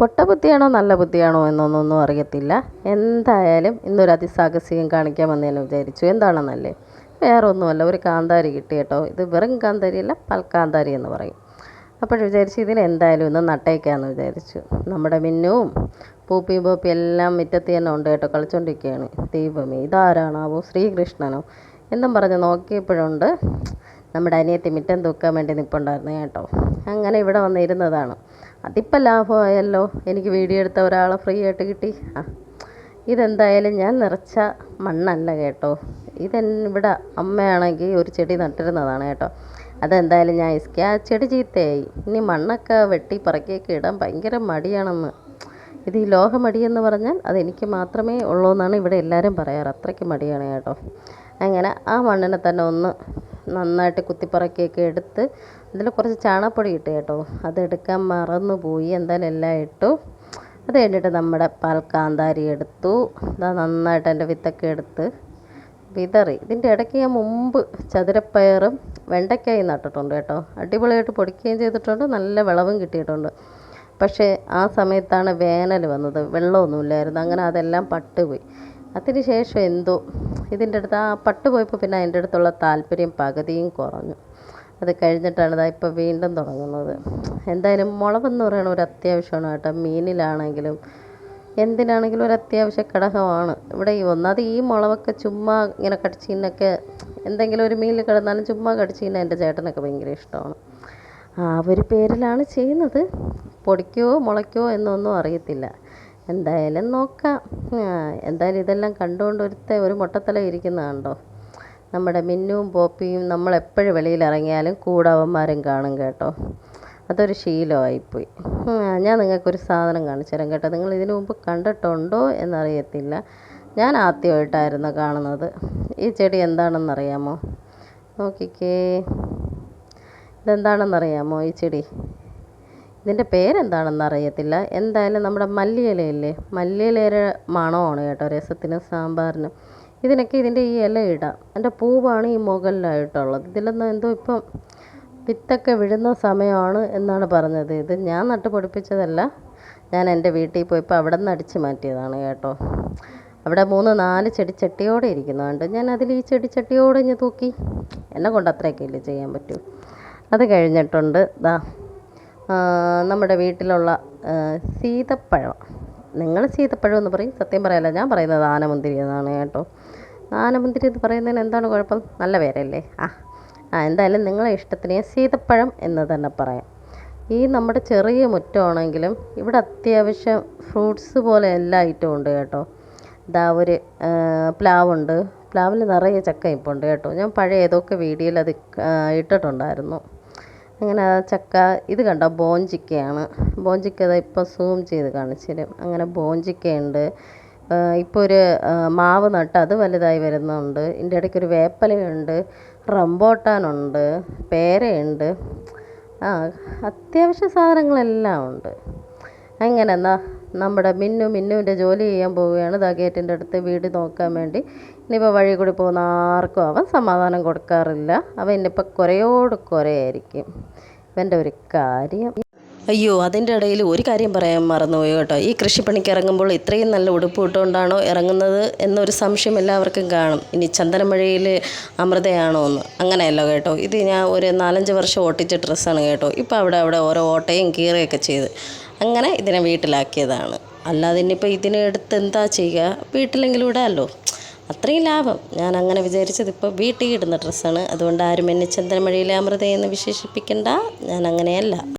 പൊട്ട ബുദ്ധിയാണോ നല്ല ബുദ്ധിയാണോ എന്നൊന്നൊന്നും അറിയത്തില്ല. എന്തായാലും ഇന്നൊരു അതിസാഹസികം കാണിക്കാൻ വന്നതെന്ന് വിചാരിച്ചു. എന്താണെന്നല്ലേ വേറെ ഒന്നുമല്ല ഒരു കാന്താരി കിട്ടി കേട്ടോ. ഇത് വെറും കാന്താരിയല്ല പൽക്കാന്താരി എന്ന് പറയും. അപ്പോൾ വിചാരിച്ചു ഇതിന് എന്തായാലും ഇന്ന് നട്ടേക്കാന്ന് വിചാരിച്ചു. നമ്മുടെ മിന്നുവും പൂപ്പിയും പൂപ്പി എല്ലാം മുറ്റത്ത് തന്നെ ഉണ്ട് കേട്ടോ കളിച്ചോണ്ടിരിക്കുകയാണ് ദൈവമേ ഇതാരാണാവോ? ശ്രീകൃഷ്ണനോ? എന്നും പറഞ്ഞ് നോക്കിയപ്പോഴുണ്ട്. നമ്മുടെ അനിയത്തി മിറ്റം തൂക്കാൻ വേണ്ടി നിൽപ്പുണ്ടായിരുന്നു കേട്ടോ. അങ്ങനെ ഇവിടെ വന്നിരുന്നതാണ്. അതിപ്പോൾ ലാഭമായല്ലോ. എനിക്ക് വീഡിയോ എടുത്ത ഒരാളെ ഫ്രീ ആയിട്ട് കിട്ടി. ആ ഇതെന്തായാലും ഞാൻ നിറച്ച മണ്ണല്ല കേട്ടോ. ഇതെന്നിവിടെ അമ്മയാണെങ്കിൽ ഒരു ചെടി നട്ടിരുന്നതാണ് കേട്ടോ. അതെന്തായാലും ഞാൻ ഇസ്കി ആ ചെടി ചീത്തയായി. ഇനി മണ്ണൊക്കെ വെട്ടി പറക്കിയൊക്കെ ഇടാൻ ഭയങ്കര മടിയാണെന്ന്. ഇത് ഈ ലോഹമടിയെന്ന് പറഞ്ഞാൽ അതെനിക്ക് മാത്രമേ ഉള്ളൂ എന്നാണ് ഇവിടെ എല്ലാവരും പറയാറ്. അത്രയ്ക്ക് മടിയാണ് കേട്ടോ. അങ്ങനെ ആ മണ്ണിനെ തന്നെ ഒന്ന് നന്നായിട്ട് കുത്തിപ്പറക്കിയൊക്കെ എടുത്ത് അതിൽ കുറച്ച് ചാണകപ്പൊടി ഇട്ട് കേട്ടോ. അതെടുക്കാൻ മറന്നുപോയി. എന്തായാലും എല്ലാം ഇട്ടു. അത് കഴിഞ്ഞിട്ട് നമ്മുടെ പാൽ കാന്താരി എടുത്തു. ഇതാ നന്നായിട്ട് എന്റെ വിത്തൊക്കെ എടുത്ത് വിതറി. ഇതിന്റെ ഇടയ്ക്ക് ഞാൻ മുമ്പ് ചതുരപ്പയറും വെണ്ടയ്ക്കായും നട്ടിട്ടുണ്ട് കേട്ടോ. അടിപൊളിയായിട്ട് പൊടിക്കുകയും ചെയ്തിട്ടുണ്ട്. നല്ല വിളവും കിട്ടിയിട്ടുണ്ട്. പക്ഷേ ആ സമയത്താണ് വേനൽ വന്നത്. വെള്ളമൊന്നുമില്ലായിരുന്നു. അങ്ങനെ അതെല്ലാം പട്ടുപോയി. അതിന് ശേഷം എന്തോ ഇതിന്റെ അടുത്ത് ആ പട്ട് പോയപ്പോൾ പിന്നെ അതിന്റെ അടുത്തുള്ള താല്പര്യം പകുതിയും കുറഞ്ഞു. അത് കഴിഞ്ഞിട്ടാണ് ഇതാ ഇപ്പോൾ വീണ്ടും തുടങ്ങുന്നത്. എന്തായാലും മുളകെന്ന് പറയുന്നത് ഒരു അത്യാവശ്യമാണ് കേട്ടോ. മീനിലാണെങ്കിലും എന്തിനാണെങ്കിലും ഒരു അത്യാവശ്യ ഘടകമാണ്. ഇവിടെ ഈ ഒന്നാമത് ഈ മുളവൊക്കെ ചുമ്മാ ഇങ്ങനെ കടിച്ചിന്നൊക്കെ എന്തെങ്കിലും ഒരു മീനിൽ കിടന്നാലും ചുമ്മാ കടിച്ചിന്ന എന്റെ ചേട്ടനൊക്കെ ഭയങ്കര ഇഷ്ടമാണ്. ആ ഒരു പേരിലാണ് ചെയ്യുന്നത്. പൊടിക്കോ മുളയ്ക്കോ എന്നൊന്നും അറിയത്തില്ല. എന്തായാലും നോക്കാം. എന്തായാലും ഇതെല്ലാം കണ്ടുകൊണ്ട് ഒരുത്ത ഒരു മുട്ടത്തല ഇരിക്കുന്നതാണ്ടോ നമ്മുടെ മിന്നുവും പോപ്പിയും നമ്മളെപ്പോഴും വെളിയിൽ ഇറങ്ങിയാലും അവന്മാരും കാണും കേട്ടോ. അതൊരു ശീലമായിപ്പോയി. ഞാൻ നിങ്ങൾക്കൊരു സാധനം കാണിച്ചു തരാം കേട്ടോ. നിങ്ങൾ ഇതിനു മുമ്പ് കണ്ടിട്ടുണ്ടോ എന്നറിയത്തില്ല. ഞാൻ ആദ്യമായിട്ടായിരുന്നു കാണുന്നത്. ഈ ചെടി എന്താണെന്നറിയാമോ? നോക്കിക്കേ. ഇതെന്താണെന്നറിയാമോ ഈ ചെടി? ഇതിന്റെ പേരെന്താണെന്ന് അറിയത്തില്ല. എന്തായാലും നമ്മുടെ മല്ലിയിലയില്ലേ? മല്ലിയിലയുടെ മണമാണ് കേട്ടോ രസത്തിനും സാമ്പാറിനും. ഇതിനൊക്കെ ഇതിന്റെ ഈ ഇല ഇടാം. എന്റെ പൂവാണ് ഈ മുകളിലായിട്ടുള്ളത്. ഇതിലൊന്നും എന്തോ ഇപ്പം വിത്തൊക്കെ വിഴുന്ന സമയമാണ് എന്നാണ് പറഞ്ഞത്. ഇത് ഞാൻ നട്ട് പൊടിപ്പിച്ചതല്ല. ഞാൻ എന്റെ വീട്ടിൽ പോയപ്പോൾ അവിടെ നിന്ന് അടിച്ചു മാറ്റിയതാണ് കേട്ടോ. അവിടെ മൂന്ന് നാല് ചെടിച്ചട്ടിയോടെ ഇരിക്കുന്നുണ്ട് ഞാൻ അതിൽ ഈ ചെടിച്ചട്ടിയോടെ ഞാൻ തൂക്കി. എന്നെ കൊണ്ട് അത്രയൊക്കെ ഇല്ലേ ചെയ്യാൻ പറ്റൂ? അത് കഴിഞ്ഞിട്ടുണ്ട്. ദാ നമ്മുടെ വീട്ടിലുള്ള സീതപ്പഴം. നിങ്ങൾ സീതപ്പഴം എന്ന് പറയും? സത്യം പറയാല്ല ഞാൻ പറയുന്നത് ആനമുന്തിരി എന്നാണ് കേട്ടോ. ആനമുന്തിരി എന്ന് പറയുന്നതിന് എന്താണ് കുഴപ്പം? നല്ല പേരല്ലേ? ആ ആ എന്തായാലും നിങ്ങളെ ഇഷ്ടത്തിന് സീതപ്പഴം എന്ന് തന്നെ പറയാം. ഈ നമ്മുടെ ചെറിയ മുറ്റമാണെങ്കിലും ഇവിടെ അത്യാവശ്യം ഫ്രൂട്ട്സ് പോലെ എല്ലാ ഐറ്റവും ഉണ്ട് കേട്ടോ. ഇതാ ഒരു പ്ലാവുണ്ട്. പ്ലാവിൽ നിറയെ ചക്ക ഇപ്പോൾ ഉണ്ട് കേട്ടോ. ഞാൻ പഴയ ഏതൊക്കെ വീഡിയോയിൽ അത് ഇട്ടിട്ടുണ്ടായിരുന്നു. അങ്ങനെ ചക്ക ഇത് കണ്ടോ? ബോഞ്ചിക്കയാണ് ബോഞ്ചിക്ക ഇതാ ഇപ്പോൾ സൂം ചെയ്ത് കാണിച്ചു തരും അങ്ങനെ ബോഞ്ചിക്കയുണ്ട് ഇപ്പോൾ ഒരു മാവ് നട്ട് അത് വലുതായി വരുന്നുണ്ട്. ഇതിന്റെ ഇടയ്ക്ക് ഒരു വേപ്പലയുണ്ട്. റംബോട്ടാനുണ്ട്. പേരയുണ്ട്. ആ അത്യാവശ്യ സാധനങ്ങളെല്ലാം ഉണ്ട്. അങ്ങനെ എന്നാ നമ്മുടെ മിന്നു മിന്നുവിന്റെ ജോലി ചെയ്യാൻ പോവുകയാണ്. ദാ ഗേറ്റിന്റെ അടുത്ത് വീട് നോക്കാൻ വേണ്ടി. ഇനിയിപ്പോൾ വഴി കൂടി പോകുന്ന ആർക്കും അവൻ സമാധാനം കൊടുക്കാറില്ല. അവൻ ഇന്നിപ്പോൾ കുറയോട് കുറയായിരിക്കും ഇവന്റെ ഒരു കാര്യം. അയ്യോ അതിന്റെ ഇടയിൽ ഒരു കാര്യം പറയാൻ മറന്നുപോയി കേട്ടോ. ഈ കൃഷിപ്പണിക്ക് ഇറങ്ങുമ്പോൾ ഇത്രയും നല്ല ഉടുപ്പ് ഇട്ടുകൊണ്ടാണോ ഇറങ്ങുന്നത് എന്നൊരു സംശയം എല്ലാവർക്കും കാണും. ഇനി ചന്ദനമഴയിൽ അമൃതയാണോ എന്ന്. അങ്ങനെയല്ല കേട്ടോ. ഇത് ഞാൻ ഒരു നാലഞ്ച് വർഷം ഓട്ടിച്ച ഡ്രസ്സാണ് കേട്ടോ. ഇപ്പോൾ അവിടെ അവിടെ ഓരോ ഓട്ടയും കീറുകയൊക്കെ ചെയ്ത്. അങ്ങനെ ഇതിനെ വീട്ടിലാക്കിയതാണ്. അല്ലാതെ ഇനിയിപ്പോൾ ഇതിനെ എടുത്ത് എന്താ ചെയ്യുക വീട്ടിലെങ്കിലും ഇടാമല്ലോ അത്രയും ലാഭം. ഞാൻ അങ്ങനെ വിചാരിച്ചത് ഇപ്പോൾ വീട്ടിൽ ഇടുന്ന ഡ്രസ്സാണ്. അതുകൊണ്ട് ആരും എന്നെ ചന്ദനമഴയിലെ അമൃത എന്ന് വിശേഷിപ്പിക്കണ്ട. ഞാൻ അങ്ങനെയല്ല.